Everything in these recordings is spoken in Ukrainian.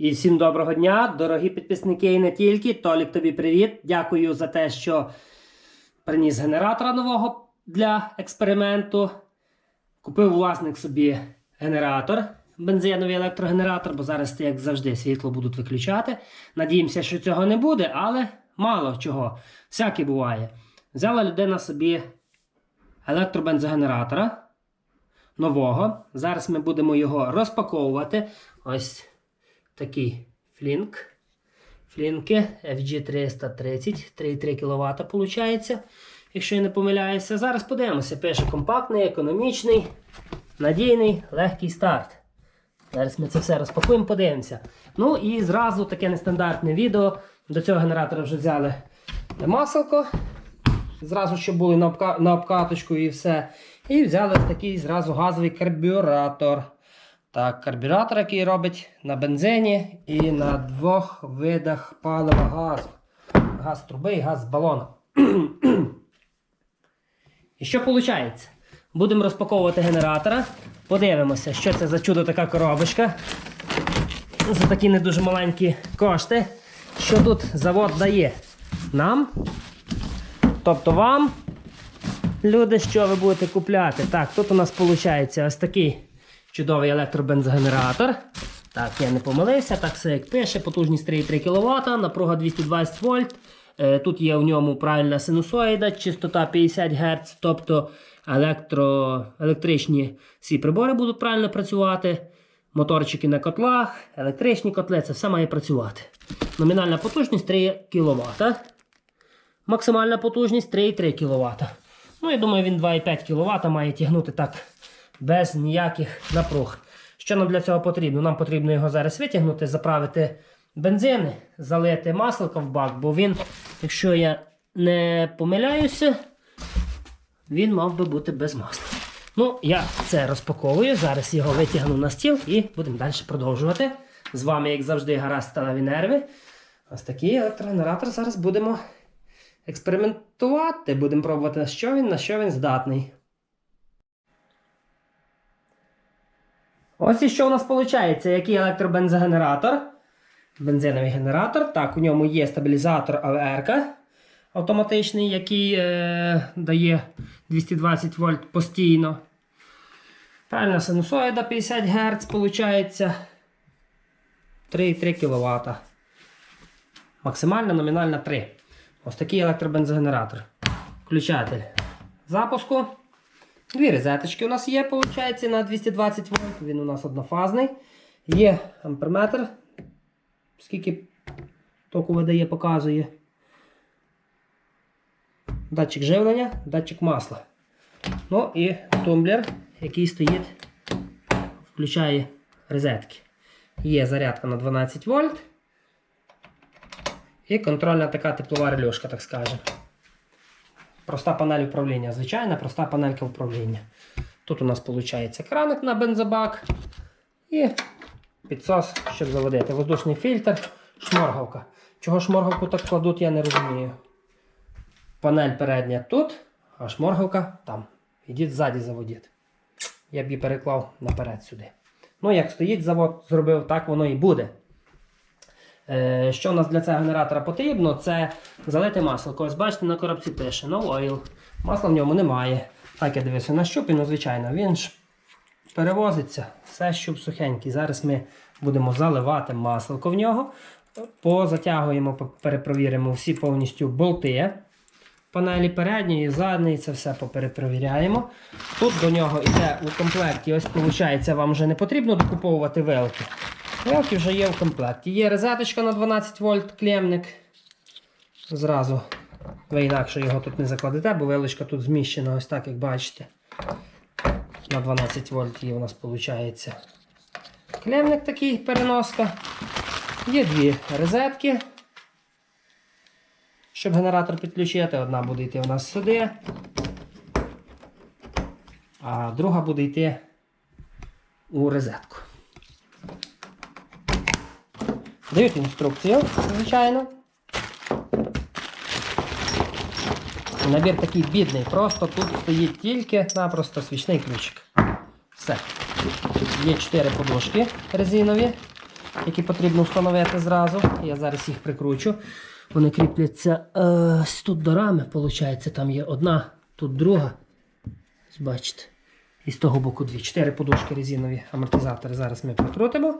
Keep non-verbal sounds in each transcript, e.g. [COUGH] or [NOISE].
І всім доброго дня, дорогі підписники і не тільки. Толік, тобі привіт. Дякую за те, що приніс генератора нового для експерименту. Купив власник собі генератор, бензиновий електрогенератор, бо зараз, як завжди, світло будуть виключати. Надіємося, що цього не буде, але мало чого. Всяке буває. Взяла людина собі електробензогенератора нового. Зараз ми будемо його розпаковувати. Ось такий флінк. Флінки FG330, 3,3 кВт виходить, якщо я не помиляюся. Зараз подивимося. Пише компактний, економічний, надійний, легкий старт. Зараз ми це все розпакуємо, подивимося. Ну і зразу таке нестандартне відео. До цього генератора вже взяли маселко. Зразу, щоб були на обкаточку і все. І взяли такий зразу газовий карбюратор. Так, карбюратор, який робить на бензині і на двох видах палива газу. Газ труби і газ балона. [CLEARS THROAT] і що виходить? Будемо розпаковувати генератора. Подивимося, що це за чудо така коробочка. За такі не дуже маленькі кошти. Що тут завод дає нам? Тобто вам, люди, що ви будете купляти? Так, тут у нас виходить ось такий чудовий електробензогенератор. Так, я не помилився, так все як пише, потужність 3,3 кВт, напруга 220 вольт. Е, Тут є в ньому правильна синусоїда, частота 50 Гц, тобто електро, електричні всі прибори будуть правильно працювати. Моторчики на котлах, електричні котли, це все має працювати. Номінальна потужність 3 кВт. Максимальна потужність 3,3 кВт. Ну, я думаю, він 2,5 кВт має тягнути так без ніяких напруг. Що нам для цього потрібно? Нам потрібно його зараз витягнути, заправити бензин, залити масло в бак, бо він, якщо я не помиляюся, він мав би бути без масла. Ну, я це розпаковую. Зараз його витягну на стіл і будемо далі продовжувати. З вами, як завжди, гаразд сталеві нерви. Ось такий електрогенератор зараз будемо експериментувати. Будемо пробувати, на що він, на що він здатний. Ось і що у нас виходить, який електробензогенератор. Бензиновий генератор. Так, у ньому є стабілізатор АВР автоматичний, який е, дає 220 вольт постійно. Правильна синусоїда 50 Гц, виходить. 3,3 кВт. Максимальна номінальна 3. Ось такий електробензогенератор. Включатель запуску. Дві розеточки у нас є, виходить, на 220 вольт. Він у нас однофазний. Є амперметр. Скільки току видає, показує. Датчик живлення, датчик масла. Ну і тумблер, який стоїть, включає розетки. Є зарядка на 12 вольт. І контрольна така теплова релюшка, так скажемо. Проста панель управління. Звичайна проста панелька управління. Тут у нас виходить краник на бензобак і підсос, щоб заводити. Воздушний фільтр, шморгавка. Чого шморгавку так кладуть, я не розумію. Панель передня тут, а шморгавка там. Ідіть ззаді заводіть. Я б її переклав наперед сюди. Ну, як стоїть завод, зробив, так воно і буде. Е, Що у нас для цього генератора потрібно? Це залити масло. Ось бачите, на коробці пише no oil. Масла в ньому немає. Так я дивився на щупі, ну звичайно, він ж перевозиться. Все щуп сухенький. Зараз ми будемо заливати масло в нього. Позатягуємо, перепровіримо всі повністю болти. Панелі передньої, задньої, це все поперепровіряємо. Тут до нього йде у комплекті, ось виходить, вам вже не потрібно докуповувати велки. Велки вже є в комплекті. Є розеточка на 12 вольт клемник. Зразу ви інакше його тут не закладете, бо величка тут зміщена, ось так, як бачите. На 12 вольт є у нас виходить. Клемник такий переноска. Є дві розетки. Щоб генератор підключити, одна буде йти у нас сюди, а друга буде йти у розетку. Дають інструкцію, звичайно. Набір такий бідний, просто тут стоїть тільки напросто свічний ключик. Все. Є 4 подушки резинові. які потрібно встановити зразу. Я зараз їх прикручу. Вони кріпляться е, ось тут до рами, виходить, там є одна, тут друга. Бачите. І з того боку дві. Чотири подушки резинові амортизатори. Зараз ми прикрутимо.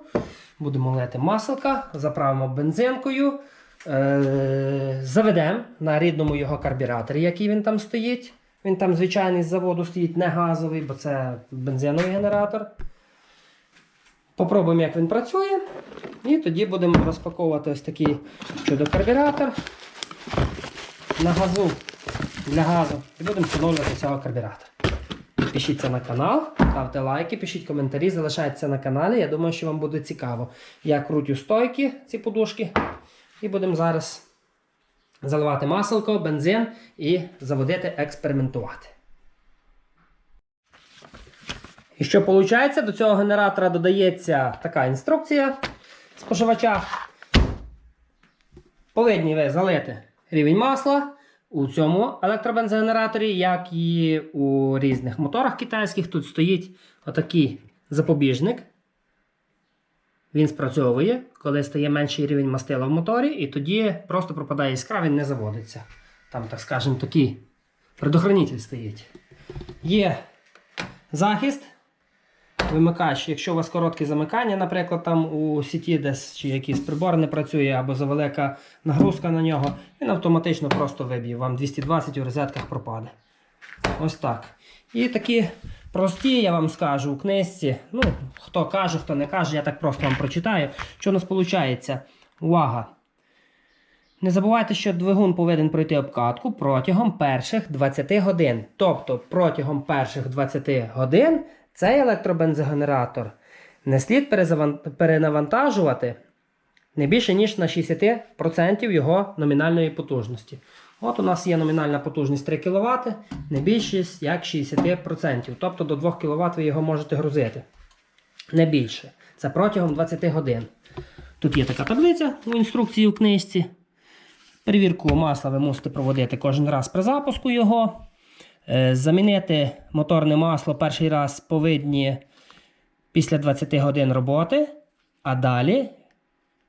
Будемо лити маселка, заправимо бензинкою. Е, заведемо на рідному його карбюраторі, який він там стоїть. Він там звичайний з заводу стоїть, не газовий, бо це бензиновий генератор. Попробуємо, як він працює. І тоді будемо розпаковувати ось такий чудо-карбюратор на газу для газу. І будемо встановлювати цього карбюратора. Підпишіться на канал, ставте лайки, пишіть коментарі, залишайтеся на каналі. Я думаю, що вам буде цікаво. Я крутю стойки, ці подушки. І будемо зараз заливати маселко, бензин і заводити, експериментувати. І що виходить? До цього генератора додається така інструкція споживача. Повинні ви залити рівень масла у цьому електробензогенераторі, як і у різних моторах китайських. Тут стоїть отакий запобіжник. Він спрацьовує, коли стає менший рівень мастила в моторі, і тоді просто пропадає іскра, він не заводиться. Там, так скажемо, такий предохранитель стоїть. Є захист. Вимикач, якщо у вас коротке замикання, наприклад, там у сіті десь чи якийсь прибор не працює, або завелика нагрузка на нього, він автоматично просто виб'є. Вам 220 у розетках пропаде. Ось так. І такі прості, я вам скажу, у книжці. Ну, хто каже, хто не каже, я так просто вам прочитаю. Що у нас виходить? Увага! Не забувайте, що двигун повинен пройти обкатку протягом перших 20 годин. Тобто протягом перших 20 годин цей електробензогенератор не слід перенавантажувати не більше, ніж на 60% його номінальної потужності. От у нас є номінальна потужність 3 кВт, не більше як 60%. Тобто до 2 кВт ви його можете грузити. Не більше. Це протягом 20 годин. Тут є така таблиця у інструкції у книжці. Перевірку масла ви мусите проводити кожен раз при запуску його. Е, Замінити моторне масло перший раз повинні після 20 годин роботи, а далі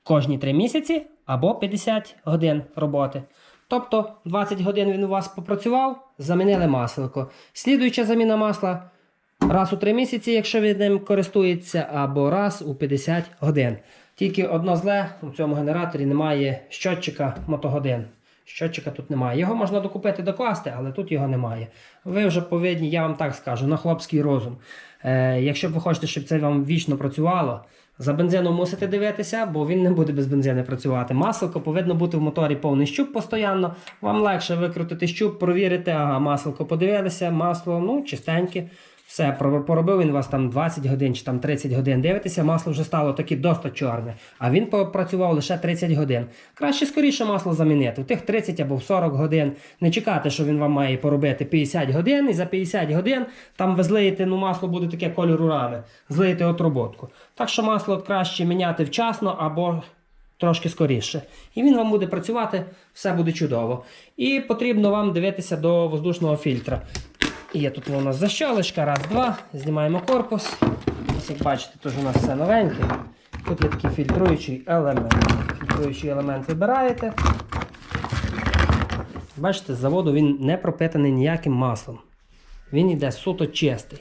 кожні 3 місяці або 50 годин роботи. Тобто 20 годин він у вас попрацював, замінили маселко. Слідуюча заміна масла раз у 3 місяці, якщо він ним користується, або раз у 50 годин. Тільки одно зле у цьому генераторі немає щотчика мотогодин. Щотчика тут немає. Його можна докупити, докласти, але тут його немає. Ви вже повинні, я вам так скажу, на хлопський розум. Е, якщо б ви хочете, щоб це вам вічно працювало, за бензином мусите дивитися, бо він не буде без бензину працювати. Масло повинно бути в моторі повний щуп постійно. Вам легше викрутити щуп, провірити, ага, масло подивилися, масло ну, чистеньке. Все, поробив він вас там 20 годин чи там 30 годин. Дивитеся, масло вже стало таке досить чорне, а він попрацював лише 30 годин. Краще скоріше масло замінити. У тих 30 або в 40 годин. Не чекати, що він вам має поробити 50 годин, і за 50 годин там ви злиєте, ну масло буде таке кольору рами, злиєте отроботку. Так що масло краще міняти вчасно або трошки скоріше. І він вам буде працювати, все буде чудово. І потрібно вам дивитися до воздушного фільтра. Є тут у нас защолочка, раз, два. Знімаємо корпус. Ось як бачите, тут у нас все новеньке. Тут є такий фільтруючий елемент. Фільтруючий елемент вибираєте. Бачите, з заводу він не пропитаний ніяким маслом. Він йде суто чистий.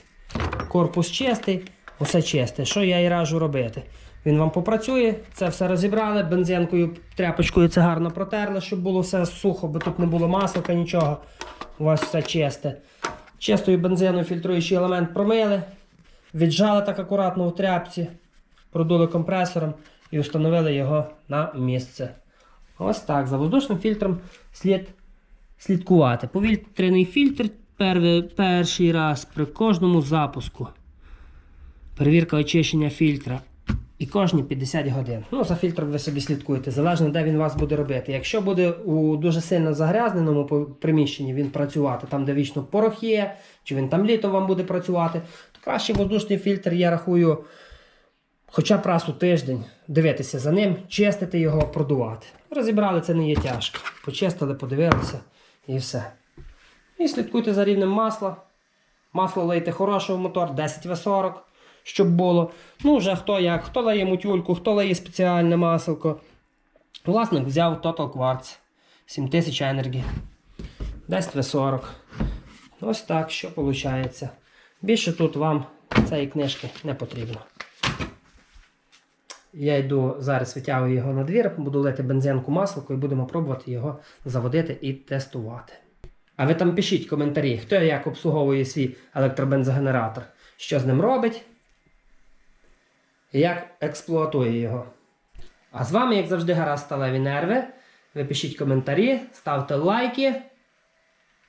Корпус чистий, усе чисте. Що я і раджу робити? Він вам попрацює, це все розібрали, бензинкою, тряпочкою це гарно протерли, щоб було все сухо, бо тут не було маслика, нічого. У вас все чисте. Чистою бензиною фільтруючий елемент промили, віджали так акуратно у тряпці, продули компресором і встановили його на місце. Ось так. За воздушним фільтром слід слідкувати. Повітряний фільтр перший, перший раз при кожному запуску. Перевірка очищення фільтра. І кожні 50 годин. Ну, за фільтром ви собі слідкуєте, залежно де він вас буде робити. Якщо буде у дуже сильно загрязненому приміщенні він працювати, там де вічно порох є, чи він там літом вам буде працювати, то краще воздушний фільтр, я рахую, хоча б раз у тиждень дивитися за ним, чистити його, продувати. Розібрали, це не є тяжко. Почистили, подивилися і все. І слідкуйте за рівнем масла. Масло лийте хороше в мотор, 10 В40. Щоб було. Ну, вже хто як, хто лає мутюльку, хто лає спеціальне маселко. Власник взяв Total Quartz 7000 Energy. Десь V40. Ось так, що виходить. Більше тут вам цієї книжки не потрібно. Я йду зараз витягую його на двір, буду лити бензинку масло і будемо пробувати його заводити і тестувати. А ви там пишіть коментарі, хто як обслуговує свій електробензогенератор, що з ним робить, як експлуатує його. А з вами, як завжди, гаразд сталеві нерви. Ви пишіть коментарі, ставте лайки.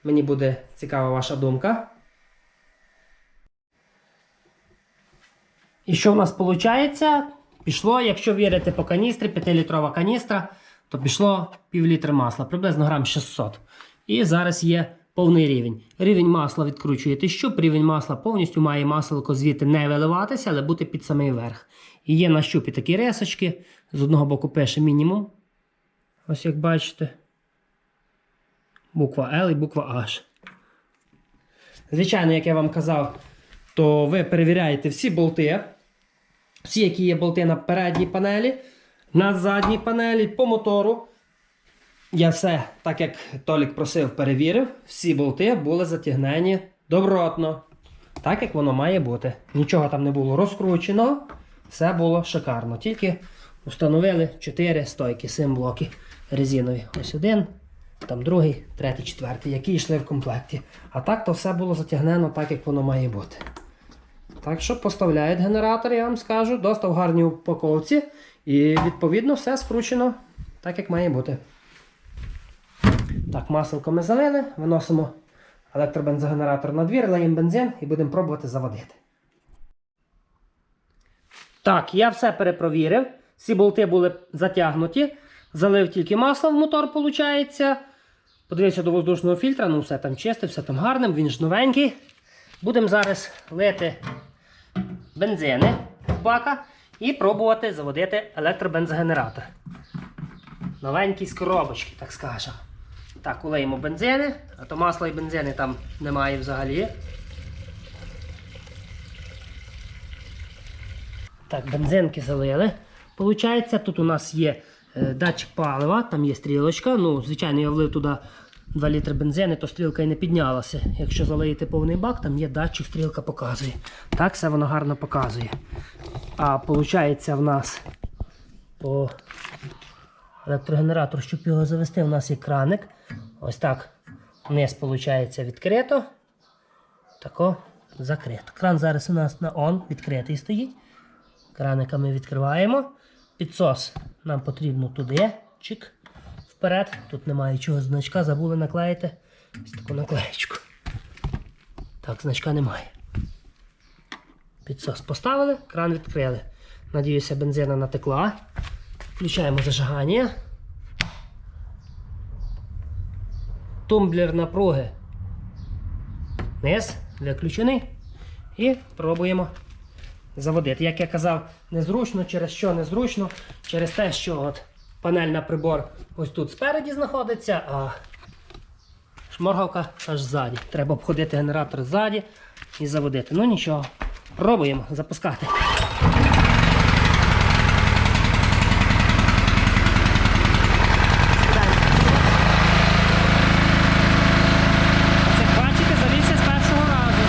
Мені буде цікава ваша думка. І що в нас виходить? Пішло, якщо вірити по каністрі, 5-літрова каністра, то пішло пів літра масла, приблизно грам 600. І зараз є повний рівень. Рівень масла відкручуєте щуп, рівень масла повністю має маселко звідти не виливатися, але бути під самий верх. І є на щупі такі рисочки. З одного боку пише мінімум. Ось як бачите. Буква L і буква H. Звичайно, як я вам казав, то ви перевіряєте всі болти. Всі, які є болти на передній панелі, на задній панелі, по мотору. Я все, так як Толік просив, перевірив. Всі болти були затягнені добротно. Так як воно має бути. Нічого там не було розкручено. Все було шикарно. Тільки встановили 4 стойки, 7 блоки резинові. Ось один, там другий, третій, четвертий, які йшли в комплекті. А так то все було затягнено так, як воно має бути. Так що поставляють генератор, я вам скажу, досить в гарній упаковці. І відповідно все скручено так, як має бути. Так, маселко ми залили, виносимо електробензогенератор на двір, лаємо бензин і будемо пробувати заводити. Так, я все перепровірив. Всі болти були затягнуті. Залив тільки масло в мотор, виходить. Подивився до воздушного фільтра, ну все там чисте, все там гарним, він ж новенький. Будемо зараз лити бензини в бака і пробувати заводити електробензогенератор. Новенький з коробочки, так скажемо. Так, улеємо бензини, а то масла і бензини там немає взагалі. Так, бензинки залили. Получається, тут у нас є е, датчик палива, там є стрілочка. Ну, звичайно, я влив туди 2 літри бензину, то стрілка і не піднялася. Якщо залиєте повний бак, там є датчик, стрілка показує. Так, все воно гарно показує. А виходить, в нас по електрогенератор, щоб його завести, у нас є краник. Ось так. Вниз, виходить, відкрито. Тако закрито. Кран зараз у нас на on, відкритий стоїть. Краника ми відкриваємо. Підсос нам потрібно туди. Чик. Вперед. Тут немає чого значка, забули наклеїти. Ось таку наклеєчку. Так, значка немає. Підсос поставили, кран відкрили. Надіюся, бензина натекла. Включаємо зажигання. Тумблер напруги. Низ, виключений. І пробуємо заводити. Як я казав, незручно, через що незручно? Через те, що от панельна прибор ось тут спереді знаходиться, а шморгалка аж ззаді. Треба обходити генератор ззаді і заводити. Ну нічого, пробуємо запускати. Ось як бачите, завівся з першого разу.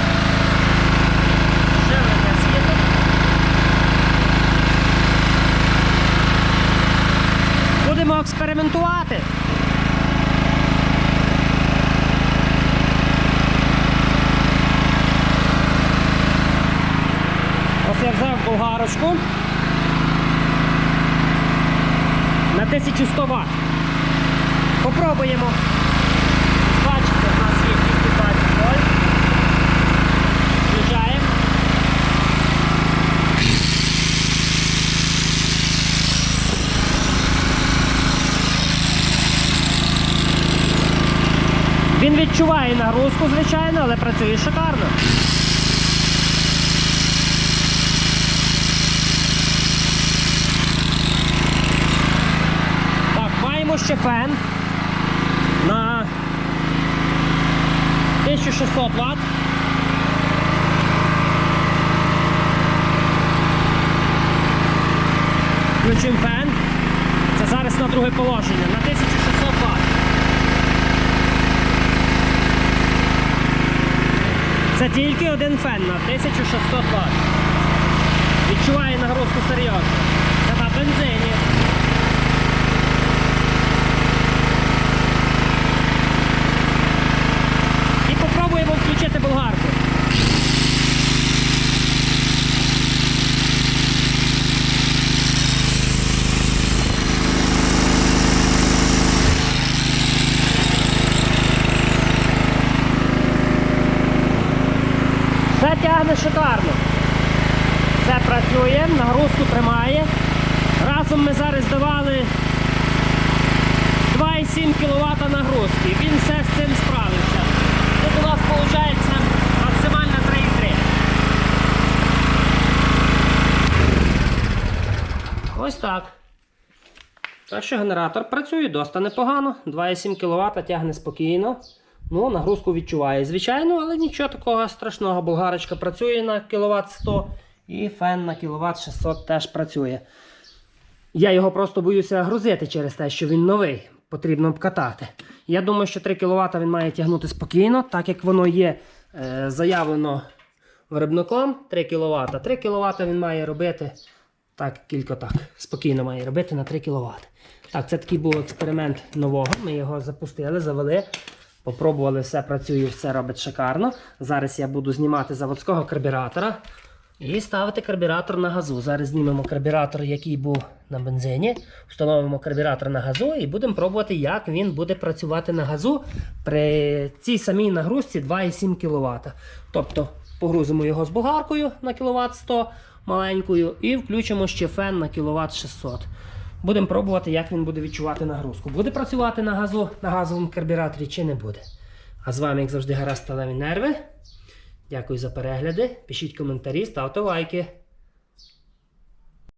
Живлення світу. Будемо експериментувати. Ось я взяв болгарочку на 1100 Вт. Попробуємо. Він відчуває нагрузку, звичайно, але працює шикарно. Так, маємо ще фен на 1600 Вт. Включимо фен. Це зараз на друге положення. На 1600 Це тільки один фен на 1600 Вт. Відчуває нагрузку серйозно. Це на бензині. І попробуємо включити болгарку. Все тягне шикарно. Все працює, нагрузку тримає. Разом ми зараз давали 2,7 кВт нагрузки. Він все з цим справився. Тут у нас виходить максимальна 3,3. Ось так. Так що генератор працює досить непогано. 2,7 кВт тягне спокійно. Ну, нагрузку відчуває, звичайно, але нічого такого страшного. Болгарочка працює на кВт 100 і фен на кВт 600 теж працює. Я його просто боюся грузити через те, що він новий. Потрібно обкатати. Я думаю, що 3 кВт він має тягнути спокійно, так як воно є е, заявлено виробником 3 кВт. 3 кВт він має робити так, кілька так. Спокійно має робити на 3 кВт. Так, це такий був експеримент нового. Ми його запустили, завели. Попробували, все працює, все робить шикарно. Зараз я буду знімати заводського карбюратора і ставити карбюратор на газу. Зараз знімемо карбюратор, який був на бензині. Встановимо карбюратор на газу і будемо пробувати, як він буде працювати на газу при цій самій нагрузці 2,7 кВт. Тобто погрузимо його з болгаркою на кВт 100 маленькою і включимо ще фен на кВт 600. Будемо пробувати, як він буде відчувати нагрузку. Буде працювати на газу, на газовому карбюраторі чи не буде. А з вами, як завжди, гаразд сталеві нерви. Дякую за перегляди. Пишіть коментарі, ставте лайки.